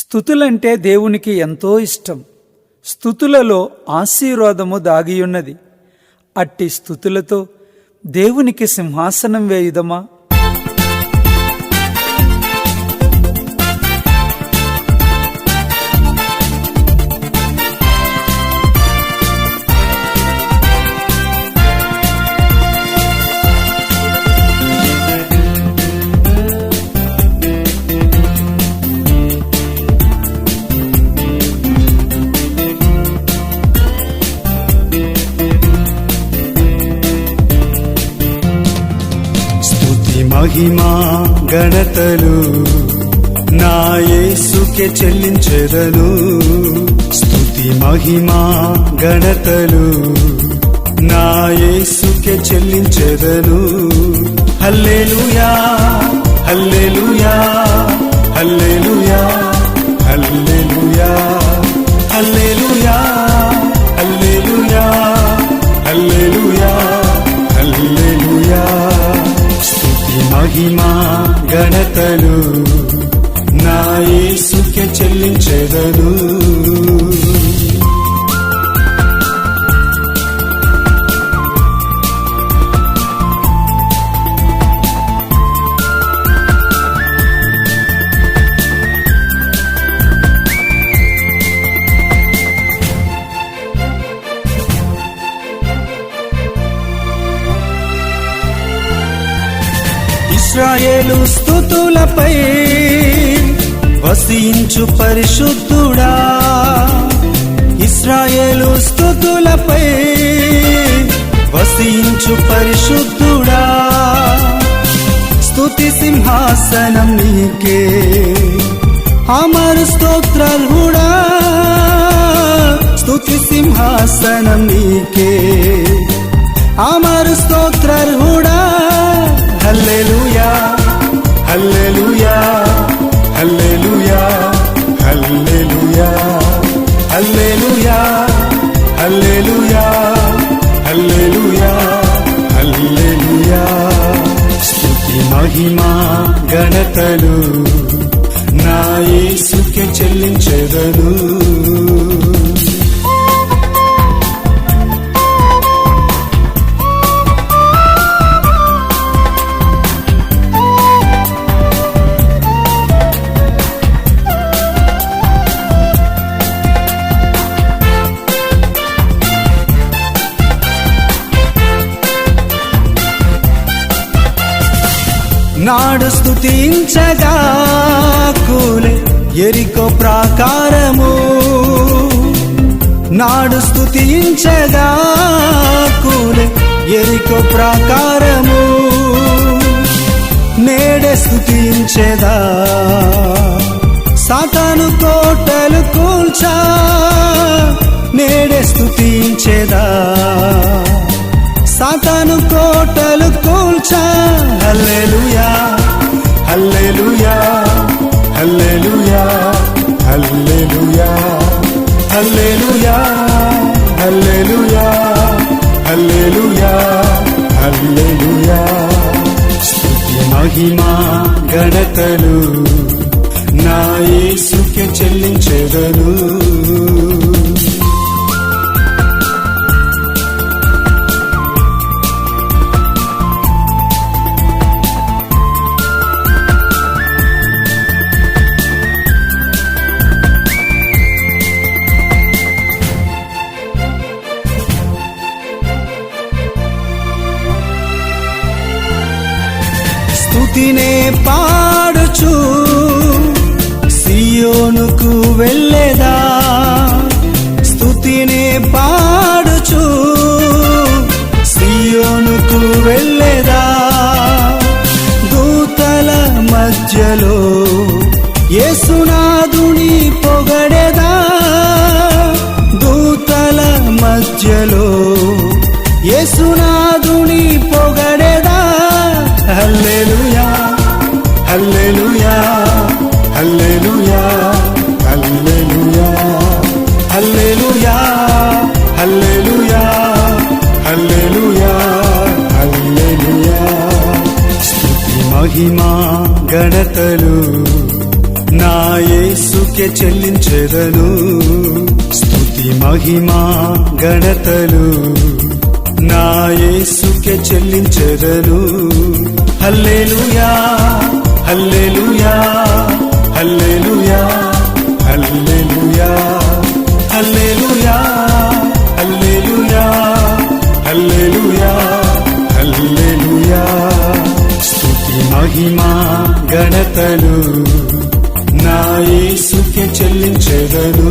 స్థుతులంటే దేవునికి ఎంతో ఇష్టం. స్థుతులలో ఆశీర్వాదము దాగియున్నది. అట్టి స్థుతులతో దేవునికి సింహాసనం వేయుదమా? మహిమా గణతలు నా యేసుకే చెల్లించెదను స్థుతి మహిమా గణతలు నా యేసుకే చెల్లించెదను హల్లెలూయా హల్లెలూయా హల్లెలూయా హల్లెలూయా. నా యేసుకే చెల్లించెదను. ఇస్రాయేలు స్థుతులపై వసించు పరిశుద్ధుడా. ఇస్రాయేలు స్థుతులపై వసించు పరిశుద్ధుడా. స్థుతి సింహాసనం నీకే అమరు స్తోత్రాలుడా స్థుతి సింహాసనం నీకే అమరు స్తోత్రాలుడా హల్లెలూయా. హల్లెలూయా హల్లెలూయా హల్లెలూయా హల్లెలూయా హల్లెలూయా హల్లెలూయా హల్లెలూయా. స్తుతి మహిమా గణతలు నా యేసుకే చెల్లించెదను స్థుతించగా కూలే ఎరికో ప్రాకారము. నాడు స్థుతించగా కూలే ఎరికో ప్రాకారము. నేడే స్థుతించెదా సాతాను కోటలు కూల్చా హల్లెలూయా హల్లెలూయా హల్లెలూయా హల్లెలూయా హల్లెలూయా స్తుతి మహిమా గణతలు నా యేసుకే చెల్లించెదను స్థుతినే పాడుచు సియోనుకు వెళ్ళేదా? స్థుతినే పాడుచు సియోనుకు వెళ్ళ హల్లెలూయా హల్లెలూయా హల్లెలూయా హల్లెలూయా హల్లెలూయా హల్లెలూయా హల్లెలూయా. స్తుతి మహిమా గణతలు నా యేసుకే చెల్లించెదను స్తుతి మహిమా గణతలు నా యేసుకే చెల్లించెదను హల్లెలూయా హల్లెలూయా హల్లెలూయా హల్లెలూయా హల్లెలూయా హల్లెలూయా హల్లెలూయా హల్లెలూయా. స్తుతి మహిమా గణతలు నా యేసుకే చెల్లించెదను